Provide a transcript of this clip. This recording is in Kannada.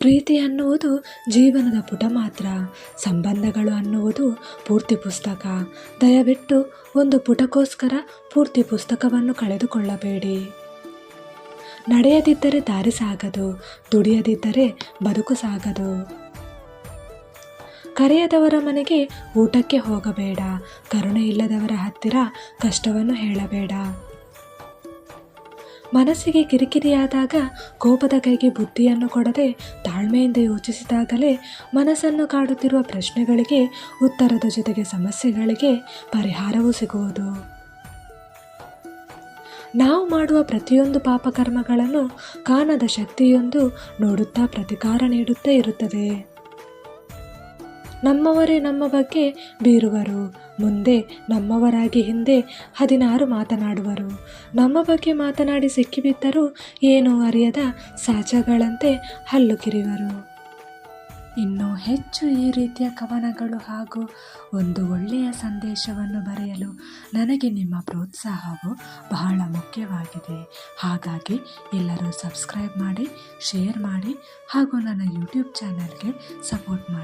ಪ್ರೀತಿ ಅನ್ನುವುದು ಜೀವನದ ಪುಟ ಮಾತ್ರ. ಸಂಬಂಧಗಳು ಅನ್ನುವುದು ಪೂರ್ತಿ ಪುಸ್ತಕ. ದಯವಿಟ್ಟು ಒಂದು ಪುಟಕ್ಕೋಸ್ಕರ ಪೂರ್ತಿ ಪುಸ್ತಕವನ್ನು ಕಳೆದುಕೊಳ್ಳಬೇಡಿ. ನಡೆಯದಿದ್ದರೆ ದಾರಿ ಸಾಗದು, ದುಡಿಯದಿದ್ದರೆ ಬದುಕು ಸಾಗದು. ಕರೆಯದವರ ಮನೆಗೆ ಊಟಕ್ಕೆ ಹೋಗಬೇಡ, ಕರುಣೆ ಇಲ್ಲದವರ ಹತ್ತಿರ ಕಷ್ಟವನ್ನು ಹೇಳಬೇಡ. ಮನಸ್ಸಿಗೆ ಕಿರಿಕಿರಿಯಾದಾಗ ಕೋಪದ ಕೈಗೆ ಬುದ್ಧಿಯನ್ನು ಕೊಡದೆ ತಾಳ್ಮೆಯಿಂದ ಯೋಚಿಸಿದಾಗಲೇ ಮನಸ್ಸನ್ನು ಕಾಡುತ್ತಿರುವ ಪ್ರಶ್ನೆಗಳಿಗೆ, ಉತ್ತರದ ಜೊತೆಗೆ ಸಮಸ್ಯೆಗಳಿಗೆ ಪರಿಹಾರವೂ ಸಿಗುವುದು. ನಾವು ಮಾಡುವ ಪ್ರತಿಯೊಂದು ಪಾಪಕರ್ಮಗಳನ್ನು ಕಾಣದ ಶಕ್ತಿಯೊಂದು ನೋಡುತ್ತಾ ಪ್ರತಿಕಾರ ನೀಡುತ್ತಾ ಇರುತ್ತದೆ. ನಮ್ಮವರೇ ನಮ್ಮ ಬಗ್ಗೆ ಬೀರುವರು. ಮುಂದೆ ನಮ್ಮವರಾಗಿ ಹಿಂದೆ ಹದಿನಾರು ಮಾತನಾಡುವರು. ನಮ್ಮ ಬಗ್ಗೆ ಮಾತನಾಡಿ ಸಿಕ್ಕಿಬಿದ್ದರೂ ಏನೂ ಅರಿಯದ ಸಾಚಗಳಂತೆ ಹಲ್ಲು ಕಿರಿವರು. ಇನ್ನೂ ಹೆಚ್ಚು ಈ ರೀತಿಯ ಕವನಗಳು ಹಾಗೂ ಒಂದು ಒಳ್ಳೆಯ ಸಂದೇಶವನ್ನು ಬರೆಯಲು ನನಗೆ ನಿಮ್ಮ ಪ್ರೋತ್ಸಾಹವು ಬಹಳ ಮುಖ್ಯವಾಗಿದೆ. ಹಾಗಾಗಿ ಎಲ್ಲರೂ ಸಬ್ಸ್ಕ್ರೈಬ್ ಮಾಡಿ, ಶೇರ್ ಮಾಡಿ ಹಾಗೂ ನನ್ನ ಯೂಟ್ಯೂಬ್ ಚಾನಲ್ಗೆ ಸಪೋರ್ಟ್ ಮಾಡಿ.